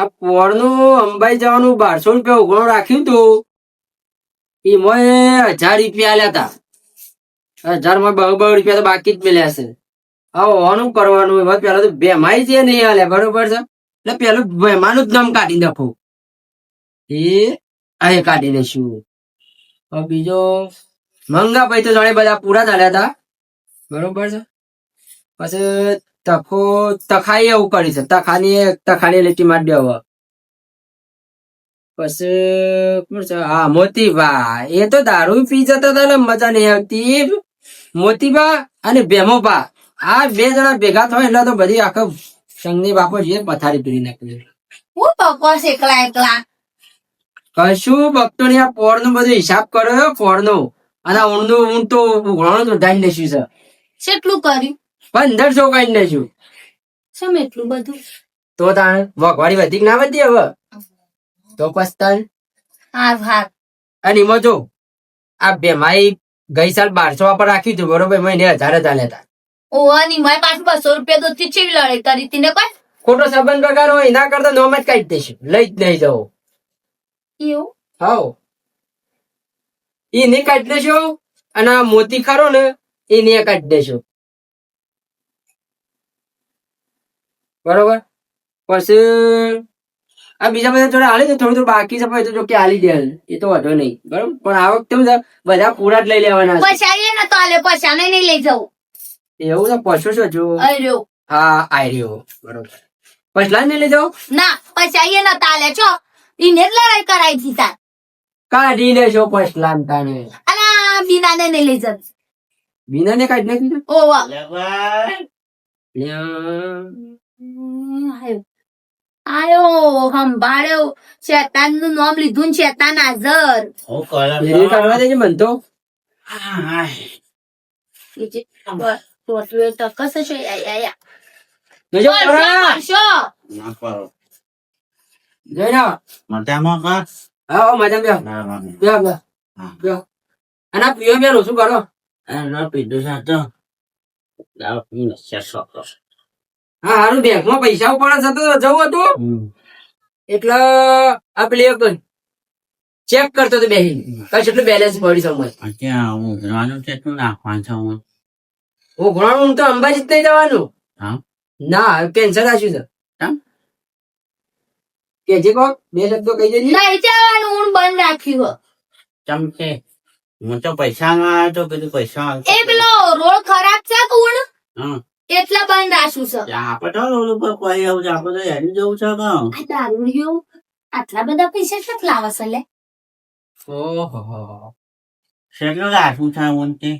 આ પોળનું અંબાઈ જવાનું બારસો રૂપિયા ઉઘણું રાખ્યું તું. એમાં હજાર રૂપિયા આલ્યા હતા હજારમાં બહુ બહુ રૂપિયા તો બાકી જ મેલ્યા છે હવે ઓનું કરવાનું એમાં પેલા તો બેમાઈ છે નહીં આલ્યા, બરોબર છે? એટલે પેલું બેમાનું જ નામ કાઢી નાખું. એ અહીં કાઢી દઈશું બીજો, મંગાભાઈ તો જાણે બધા પૂરા ચાલ્યા હતા બરોબર છે? પછી તખો તખાઈ એવું કરી છે. તખાની તખાની લીટી મારી દેવો પછી હા મોતીબા એ તો દારૂ પી જતા હતા મજા નહીં આવતી. મોતીબા અને બેમોબા આ બે જણા ભેગા થાય એટલે તો બધી આખો સંગની બાપો જે પથારી પીડી નાખી હું બકવાસ એકલા એકલા? કશું ભક્તો ની આ પોરનું બધું હિસાબ કર્યો પોરનું અને ઊંડું ઊંડ તો ઉઘરાણું તો ઢાઈ લેશું છે. કેટલું કર્યું? પંદરસો કાઢી દઈશું શેમ એટલું બધું? તો તાણ વગવાડી વધી ના વધી હવે? તો પસ્તાન હાર હાર. અને એમાં જો આ બેમાઈ ગઈ સાલ બારસો પર રાખ્યું હતું બરોબર? મહિને હજાર હજાર લેતા. ઓ અને મારી પાસે બસો રૂપિયા તો ચીચી લડે તારી તીને કોઈ? ખોટો સંબંધ બગાડ હોય એના કરતા નોમ જ કાઢી દઈશું. લઈ જ નહીં જવું. એવું? હાવ. એને કાઢી દેશો અને આ મોતી ખરો ને એને કાઢી દેશો બરોબર? પછી આ બીજા બધા જોડે હાલે છે થોડું થોડું બાકી છે પણ તો જો કે હાલી દે એ તો વાંધો નહીં. બરોબર? પણ આ વખતે બધા બધા પૂરા જ લઈ લેવાના છે. પછી આવીએ ને તો આલે પછી આને નહીં લઈ જવું. એવું તો પશુ છો જો અરે. હા આર્યો બરોબર. પછલા ને લઈ જાઓ ના પછી આવીએ ને તાલે છો ઈને જ લડાઈ કરાઈ હતી તાર. કાઢી લેશો પછલા તાને અને આ બીનાને નહીં લઈ જતી. બીના ને કાઢી નાખી ઓવા. દે. આયો સંભાળ્યો શેતાન નું નામ લીધું ને શેતાન હાજર એરી કાઢવા દેજે મન તો ટોટલું ટકસ છે આય, આય, આય. જોજો કરશો, ખરા. કરશો. જોઈ લો. મજામાં કા હા હો, મજામાં બેહો. બેહો, બેહો. બેહો. અને આ પીઓ બેન શું કરો એનો પીધું છે તો દારૂ પીને શેષો તો. હા હારું બેંકમાં પૈસા ઉપાડવા જતો જવું હતું. એટલે આ પેલી એક ચેક કરતો હતો બેહી કઈ એટલું બેલેન્સ પડી સમજ અત્યારે હું છે શું નાખવાનું છે હું હું ઘોડાનું તો અંબાજી જ નહીં જવાનું. હા? ના કેન્સર આશું છે. કે જે કહો બે શબ્દો કહી દેજે. નહીં જવાનું હું બંધ રાખ્યું ચમકે ચમ કે હું તો પૈસા ના આવ્યો તો કીધું પૈસા એ પેલો રોડ ખરાબ છે કે હા. એટલે બંધ રાખશું છે. આપડે તો રોડ ઉપર કોઈ આવું છે આપડે તો હેરી જવું છે કે આ દારૂડિયો આટલા બધા પૈસા શું લાવે છે લે? ઓહો. કેટલું રાખવું છે હું તે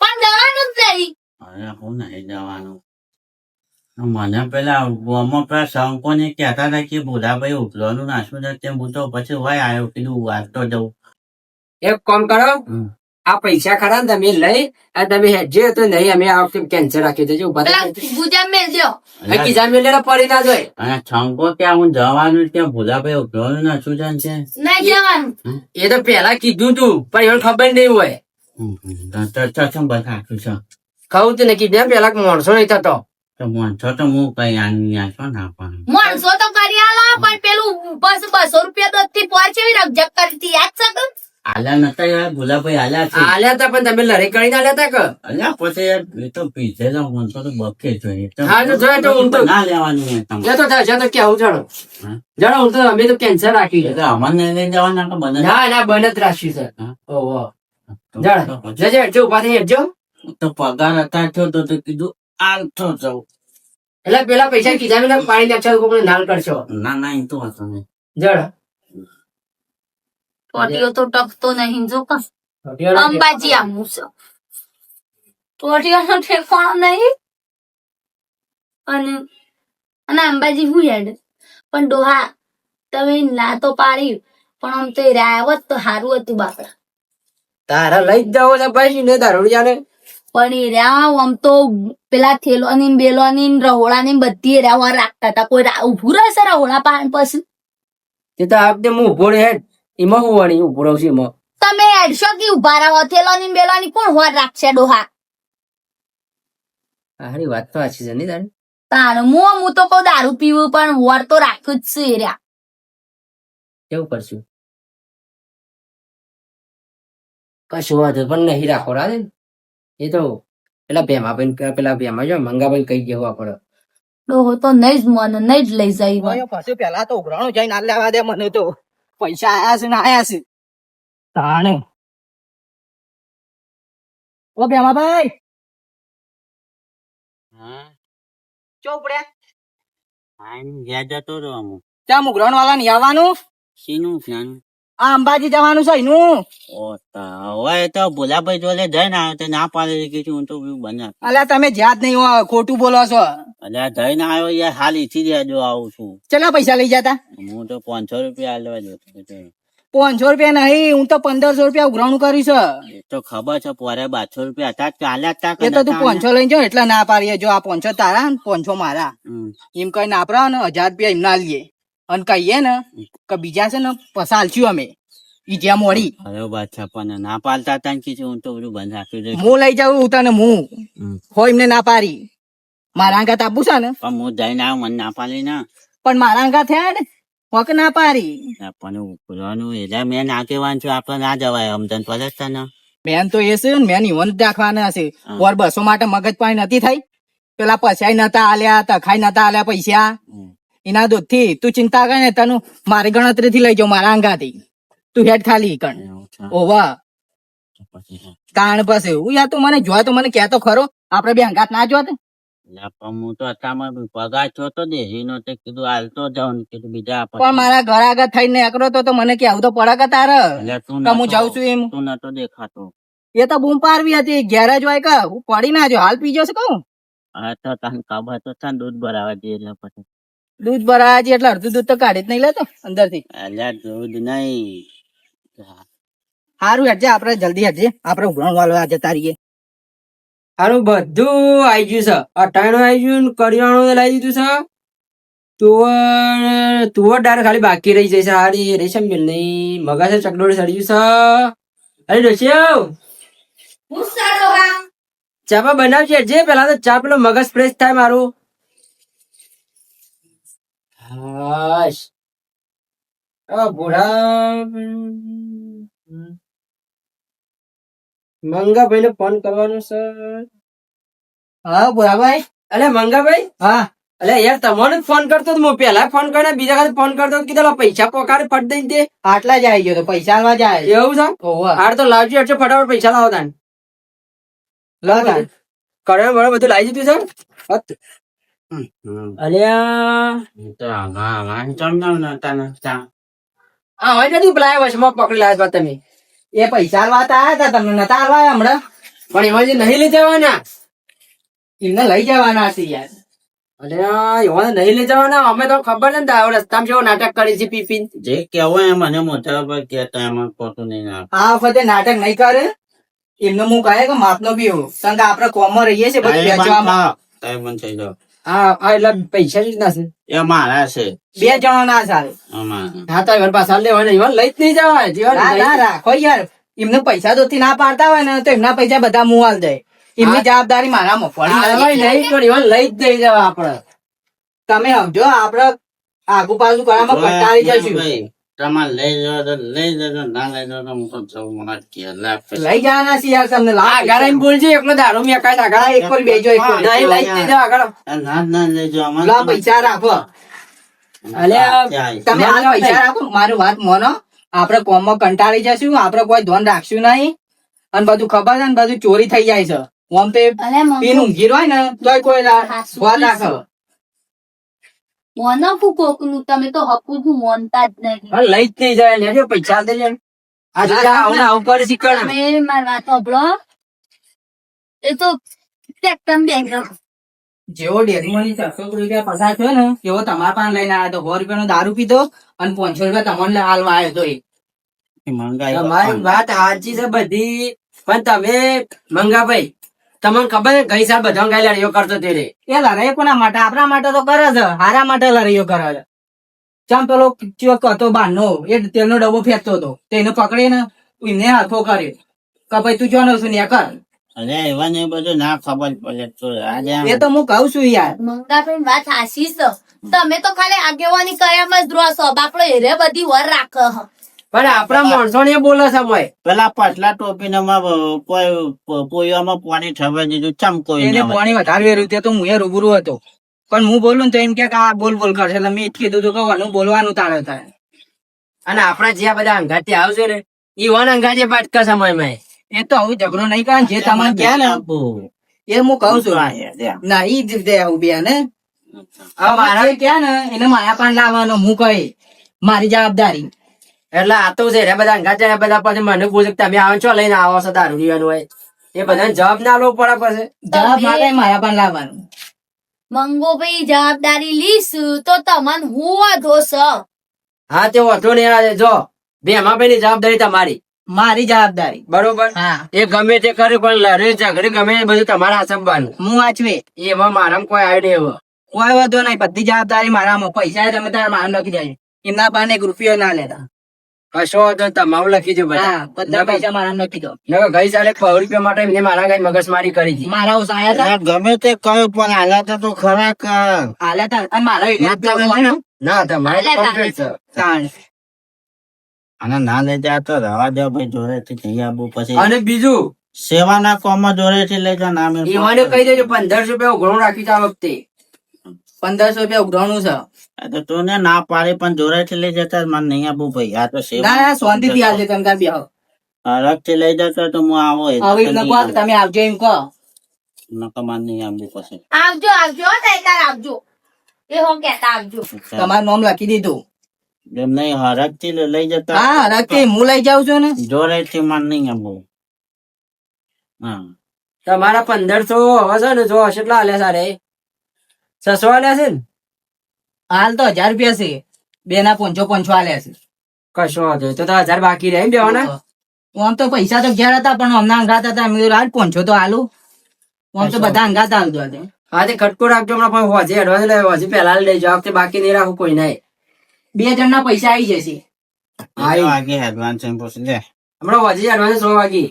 પણ જવાનું જ નહીં. અરે હું નહીં જવાનું. મને પેલા ગોમાં પેલા શંકો ને કહેતા હતા કે ભોલાભાઈ ઉભરવાનું નાશું છે તે હું તો પછી હોય આવ્યો કીધું વાંચતો જવું એક કામ કરો. આ પૈસા ખરા ને તમે લઈ અને તમે હેડજે તો નહીં અમે આ વખતે કેન્સર રાખી દેજો ઊભા મેલજો કિસ્સા પડી ના જોઈ અને છંકો ત્યાં હું જવાનું ત્યાં ભૂલાભાઈ ઉભરવાનું ના શું ને તે. નહીં જવાનું. એ તો પેલા કીધું તું પણ એને ખબર નહીં હોય. હમ. તો- તો- તો ચમ બધા આખું છે? કહું તું ને કીધું પેલા માણસો નહીં થતો. તો વાંચો તો હું કઈ આની માણસો તો કરી આલો પણ પેલું બસ બસો રૂપિયા તો થી પહોંચી રકજક કરતી યાદ છે આલ્યા નતા યાર ભોલાભાઈ આલ્યા છે. આલ્યા હતા પણ તમે લડાઈ કરીને આલ્યા હતા કે? અલ્યા પછી એ તો પીધેલા હું તો બકે જોઈએ હા, તો જોઈએ તો હું તો- ના લેવાનું એ તો થશે તો કેવું જાણો. જાણો હું તો અમે તો કેન્સર રાખી છે. અમને લઈ જવાના તો બને ના ના બને જ રાખી છે? ઓહો જાણ. જજે જો ઊભા થઈ તો પગાર હતા થયો તો તો કીધું આલતો જાઉં. એટલે પેલા પૈસા કીધા મેં પાણી કોઈને નાલ કરશો. ના ના એ તો હતો નહીં. જળ ટોટીઓ તો ટકતો નહીં જો કા. અંબાજી આમું છે. ટોટીઓ નો ઠેકાણો નહીં. અને અને અંબાજી હું હેડ? પણ ડોહા તમે ના તો પાડી પણ આમ તો રાવત તો સારું હતું બાપડા. તારા લઈ જ જાઓ છે ભાઈ ને દારૂડિયાને પણ એ રહ્યા આમ તો પેલા થેલોની ને બેલોની ને રહોળાની ને બધી એ રાખતા હતા. કોઈ ઉભું રહેશે રહોળા પાન પછી? તે તો આપણે હું ઊભો રહે હેડ. એમાં હું વાણી ઊભો રહું છું એમાં. તમે એડશો કે ઊભા રહો થેલોની ને બેલોની કોણ હોર રાખશે ડોહા? હારી વાત તો આછી છે નહીં તારી? તાણ મુ હું તો કહું દારૂ પીવું પણ વર તો રાખ્યું જ છે એ કેવું કરશું? કશું વાંધો પણ નહીં રાખો રાધે એ તો પેલા ભેમા ભાઈ પેલા ભેમા જો મંગા ભાઈ કઈ જવું આપણે ડોહો તો નહીં જ મને નહીં જ લઈ જાય પાછું પછી પેલા તો ઉઘરાણું જઈને ના લેવા દે મને તો. પૈસા આયા છે ને આયા છે. તાણે. ઓ ભેમાભાઈ હા. ચો ઉપડ્યા? આઈને ગયા જતો રહો અમુક. ત્યાં મુગરણ વાળા ની આવવાનું શીનું ફ્યાન આ અંબાજી જવાનું છે એનું? હવે તો ભોલાભાઈ જોડે જઈને આવ્યો તો ના પાડે કે હું તો બને અલ્યા તમે જ્યાં જ નહીં હો, ખોટું બોલો છો. અલ્યા જઈને આવ્યો યાર હાલ ઈથી જ જો આવું છું. ચલા પૈસા લઈ જતા? હું તો પાંચસો રૂપિયા લેવા જતો પાંચસો રૂપિયા નહીં હું તો પંદરસો રૂપિયા ઉઘરાણું કર્યું છે. તો ખબર છે પોરે બારસો રૂપિયા હતા ચાલ્યા હતા એ તો તું પાંચસો લઈ જાઓ એટલે ના પાડીએ. જો આ પાંચસો તારા ને પાંચસો મારા. એમ કઈ ના આપડા ને હજાર રૂપિયા એમના લઈએ અને કહીએ ને કે બીજા છે ને પસાલચ્યું અમે. ઈ જ્યાં મોડી. અરે બાદશાહ પણ ના પાલતા હતા ને હું તો બધું બંધ રાખી દઉં. હું લઈ જાઉં હું તને હું. હોય એમને ના પારી મારા અંગાત આપું છે ને. પણ હું જઈને આવું મને ના પાડી ના. પણ મારા અંગાત થયા ને હોક ના પાડી. પણ ઉપરવાનું એટલે મેં ના કહેવાનું છું આપણે ના જવાય અમદન પડે જ તને. મેન તો એ છે ને મેન ઇવન રાખવાના હશે ઓર બસો માટે મગજ પાણી નથી થઈ. પેલા પછાઈ નતા આલ્યા તખાઈ નતા આલ્યા પૈસા. એના દૂધથી તું ચિંતા કર ને તને મારી ગણતરી થી લઈ જાઉં મારા અંગાથી. તું હેડ ખાલી કણ. ઓવા. તાણ પાસે હું યાર તું મને જોવા તો મને કહેતો ખરો. આપડે બે અંગાત ના જોત એટલે હું તો અત્યારમાં પગાર છો તો દેહીનો તે કીધું હાલતો જાઉં કીધું બીજા પણ મારા ઘર આગળ થઈને એકરો તો મને કે આવું તો પડે કે તારે? હું જાઉં છું એમ? તું નતો દેખાતો. એ તો બૂમ પારવી હતી ઘેર જ હોય કે હું પડી ના જો હાલ પીજો છે કહું તો તને ખબર તો છે દૂધ ભરાવા જઈએ એટલે પછી. દૂધ ભરાવા છે એટલે અડધું દૂધ તો કાઢી જ નહીં લેતો અંદરથી દૂધ નહીં. સારું હેડજે આપડે જલ્દી હેડજે. આપડે ઉઘરાણ વાળવા જતા રહીએ સારું બધું આવી ગયું છે. અટાણું આવી ગયું ને કરિયાણું લાવી દીધું છે. તુવર તુવર દાળ ખાલી બાકી રહી જાય સારી હારી રેશમ મિલ નહીં. મગા છે ચકડોળ સડ્યું છે. અરે ડોશિયો ચાપા બનાવજે. જે પેલા તો ચા પેલો મગજ ફ્રેશ થાય મારું. હાશ. આ ભોળા મંગાભાઈ ને ફોન કરવાનો સર હા બોરાભાઈ અલે મંગાભાઈ? હા. અલે યાર તમને ફોન કરતો તો હું પેલા ફોન કર્યો બીજા ખાતે ફોન કરતો કીધો પૈસા પોકાર ફટ દઈ દે. આટલા જ આવી ગયો તો પૈસા આલવા જાય. એવું છે? હાર તો લાવજો એટલે ફટાફટ પૈસા લાવો તાન. લો તાન. બરો બધું લાવી દીધું છે? હત. અલ્યા ને પેલા પકડી લાવ્યા તમે એ પૈસા તમને નતા હમણાં પણ એમાં નહીં લઈ જવાના એમને લઈ જવાના હતી યાર અલ્યા એમાં નહીં લઈ જવાના અમે તો ખબર ને દાવ રસ્તામાં જેવો નાટક કરી છે પી પી જે કેવો એ મને મોટા પર કેતા એમાં ખોટું નહીં આ વખતે નાટક નહીં કરે એમનો હું કહે કે માપનો બી એવું કારણ કે આપડે કોમમાં રહીએ છીએ બધું વેચવામાં થઈ જાઓ હા હા એટલે પૈસા જ ના છે. એ મારા છે. બે જણા ના ચાલે અમારા. હા તો એવા પાછા લેવાના એવા લઈ જ નહીં જવાય. જીવન ના ના રાખો યાર. એમને પૈસા દોથી ના પાડતા હોય ને તો એમના પૈસા બધા મું આલ દે એમની જવાબદારી મારા મફળી નહીં પણ એવા લઈ જ જઈ જવા આપડે તમે સમજો આપડે આગુ પાછું કરવામાં કંટાળી જશું ભાઈ, તમારે લઈ જવા તો લઈ જજો ના લઈ જવા તો હું તો જવું મને લઈ જવાના છીએ યાર તમને આગળ આવીને બોલજે એકલો દારૂ મે કાય આગળ એક વાર બેજો એક નહીં લઈ જજો આગળ. ના ના લઈ જો અમાર લા પૈસા રાખો અલે તમે આ પૈસા રાખો મારી વાત મોનો. આપડે કોમમાં કંટાળી જશું આપડે કોઈ ધોન રાખશું નહીં. અને બધું ખબર છે ને બધું ચોરી થઈ જાય છે. ઓમ તે અલે પીન ઊંઘી હોય ને તોય કોઈ વાત રાખો. મોનો કોકનું તમે તો હપું નું મોનતા જ નહીં. લઈ જ નહીં જાય લેજો પૈસા દે જેવો ડેરી માંથી ચારસો રૂપિયા પસાર થયો ને એવો તમારા પાસે લઈને આવ્યો તો સો રૂપિયા નો દારૂ પીધો અને પાંચસો રૂપિયા તમને હાલવા આવ્યો તો એ. તમારી વાત સાચી છે બધી. પણ તમે મંગાભાઈ તમને ખબર છે ગઈ સાલ બધા ગાય લડાઈઓ કરતો તે રે. એ લડાઈ કોના માટે? આપણા માટે તો કરે છે. હારા માટે લડાઈઓ કરે છે. ચમ પેલો ચોક હતો બારનો એ તેલનો ડબ્બો ફેંકતો હતો. તેને પકડીને એને હાથો કર્યો. કે ભાઈ તું જોનો છું ને કર. અરે એવા ને એ બધું ના ખબર પડે તો એ તો હું કઉ છું યાર. મંગાભાઈ વાત હાસી છે. તમે તો ખાલી આગેવાની કર્યા જ રહો છો. બાપડો એરે બધી વર રાખે. પણ આપણા માણસો ને બોલે છે મોય પેલા પટલા ટોપી ને કોઈ પોયામાં પાણી ઠરવા દીધું ચમ એને પાણી વધારે વેર્યું તે તો હું રૂબરૂ હતો. પણ હું બોલું ને તો એમ કે આ બોલ બોલ કરશે એટલે મેં કીધું હતું કે આનું બોલવાનું તારે થાય અને આપણા જે બધા અંગાતી આવશે ને એ વન અંગાથી પાટકા સમયમાં એ તો હું ઝઘડો નહીં કરે જે તમારે ક્યાં ને એ હું કહું છું. ના ઈ જ રીતે આવું બે ને. આ મારા મારા ક્યાં ને? એને માયા પણ લાવવાનો હું કહી. મારી જવાબદારી. એટલે આ તો છે બધા ગાચા બધા પછી મને પૂછે કે તમે આવો છો લઈને આવો છો તારું જીવન હોય એ બધાને જવાબ ના લો પડે પછી. જવાબ માટે મારા પણ લાવવાનું. મંગોભાઈ જવાબદારી લીશું તો તમને હું વાંધો છે? હા તે વાંધો નહીં આવે જો. બે એમાં ભાઈ જવાબદારી તમારી. મારી જવાબદારી. બરોબર? હા. એ ગમે તે કરે પણ લડે ઝઘડે ગમે બધું તમારા હાથવાનું હું વાંચવે. એમાં મારા કોઈ આવે નહીં એવો. કોઈ વાંધો નહીં બધી જવાબદારી મારામાં. પૈસા તમે તારા મારા લખી જાય એમના પાસે એક રૂપિયો ના લેતા. કશો વાંધો તમારું લખી દો બધા. હા બધા પૈસા મારા લખી દો નકર ગઈ સાલે સો રૂપિયા માટે મારા કઈ મગજમારી કરી હતી. મારા ઓછા આયા હતા ગમે તે કયો પણ હાલા તો ખરા કર. આલ્યા તા? મારા ના તમે એટલે ના? તમારે. અને ના લઈ જા તો રવા દે ભાઈ જોડે થી જઈ આવું પછી. અને બીજું? સેવાના કોમમાં જોડે થી લઈ જા નામે કહી દેજો પંદરસો રૂપિયા ઘણું રાખી છે આ વખતે. પંદરસો રૂપિયા ઉઘરાણું છે. તો તું ને ના પાડી પણ જોડે થી લઈ જતા મને નહીં આપવું ભાઈ. આ તો સેવ ના ના શાંતિ થી આવજે તમે કાંઈ બેહો હરકથી લઈ જતો તો હું આવો હવે એમને કહો તમે આવજો એમ કહો. નકર મને નહીં આપવું પછી. આવજો આવજો હો, આવજો. એ હો કેતા આવજો. તમારું નામ લખી દીધું. એમ નહીં હરકથી લઈ જતા હા રખી હું લઈ જાઉં છું ને? જોડે થી મને નહીં આપવું હા. તમારા પંદરસો હશે ને જો કેટલા હાલે સારે છસો આલ્યા છે ને? હાલ તો હજાર રૂપિયા છે. બે ના પોંચો પોંચો આલ્યા છે. કશો વાંધો તો તો હજાર બાકી રહે બેવાના? આમ તો પૈસા તો ઘેર હતા પણ હમણાં અંગાત હતા. મેં કીધું હાલ પોંચો તો હાલું આમ તો બધા અંગાત હાલતો હતો. હા તે ખટકો રાખજો હમણાં પણ હોજે એડવાન્સ લે હોજે પહેલા લઈ જાવ વખતે બાકી નહીં રાખું કોઈ નહીં બે જણ ના પૈસા આવી જશે. આગે એડવાન્સ લે હમણાં હોજે એડવાન્સ છ વાગી.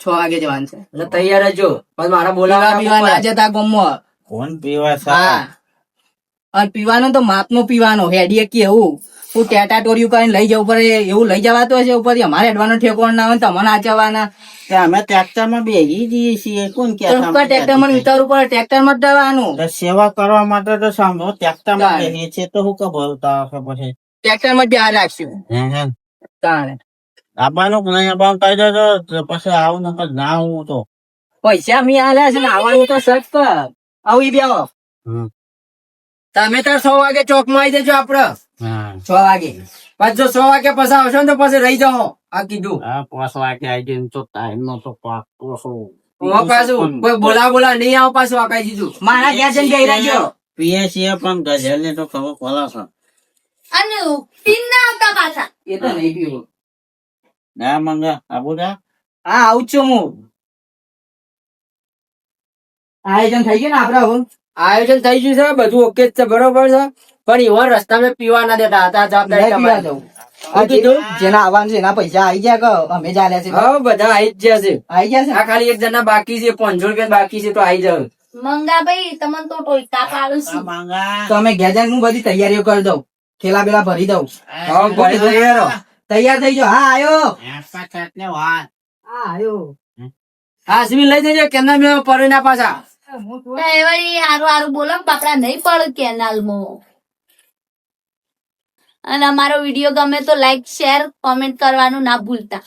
છ વાગે જવાનું છે. એટલે તૈયાર રહેજો પછી મારા બોલાવા આજે તા ગમો કોણ પીવા સા અને પીવાનો તો માપનો પીવાનો હેડીએ કે એવું. હું ટેટા ટોરિયું કરીને લઈ જવું પડે એવું લઈ જવાતું હશે ઉપર અમારે હેડવાનો ઠેકો ના હોય તમને આચવાના અમે ટ્રેક્ટરમાં બેસી જઈએ છીએ. કોણ કે ટ્રેક્ટરમાં ઉતારવું પડે ટ્રેક્ટરમાં જવાનું સેવા કરવા માટે તો સાંભળો ટ્રેક્ટરમાં. બેસીએ છીએ તો હું ખબર પછી ટ્રેક્ટરમાં બહાર રાખશું. હે હે. તાણે આવવાનું નહીં આવવાનું કહી દેજો તો પછી આવું નકર ના આવું તો. પૈસા મી આલ્યા છે ને આવવાનું તો કર. આવી બેહો. હમ. તમે તાર સો વાગે ચોકમાં આવી દેજો આપડે. હા. છ વાગે. પછી જો સો વાગે પછી આવશો ને તો પછી રહી જાઓ. આ કીધું. પાંચ વાગે આવી જઈને તો ટાઈમ નો તો પાછું કોઈ બોલા બોલા નહીં આવ પાછું આ કઈ દીધું મારા ઘેર જઈને જઈ રહેજો. પીએ છીએ પણ ગઝલ ને તો ખબર પડે છે. અને પીન ના આવતા પાછા. એ તો નહીં પીવું. ના મંગા આબુ જા. હા આવું જ છું હું. આયોજન થઈ ગયું ને આપડે હવે? આયોજન થઈ ગયું છે બધું ઓકે જ છે બરોબર છે. પણ એવા રસ્તામાં પીવા ના દેતા હતા જવાબદારી જેના આવવાનું છે એના પૈસા આવી ગયા કે અમે જ આલ્યા છે? હા બધા આવી જ છે. આવી ગયા છે? આ ખાલી એક જણા બાકી છે પાંચસો રૂપિયા બાકી છે તો આવી જાવ મંગાભાઈ તમને તો ટોયકા પાડું છું. મંગા. તો અમે ગેજન હું બધી તૈયારીઓ કરી દઉં. થેલા બેલા ભરી દઉં. હા ભરી દો યાર. તૈયાર થઈ જાઓ. હા આયો. હા આયો. હા સિવિલ લઈ જજો કેના મેં પરે ના પાછા. ડ્રાઈવર હારું હારું બોલો ને નહીં પડે કેનાલમાં. અને અમારો વીડિયો ગમે તો લાઈક શેર કોમેન્ટ કરવાનું ના ભૂલતા.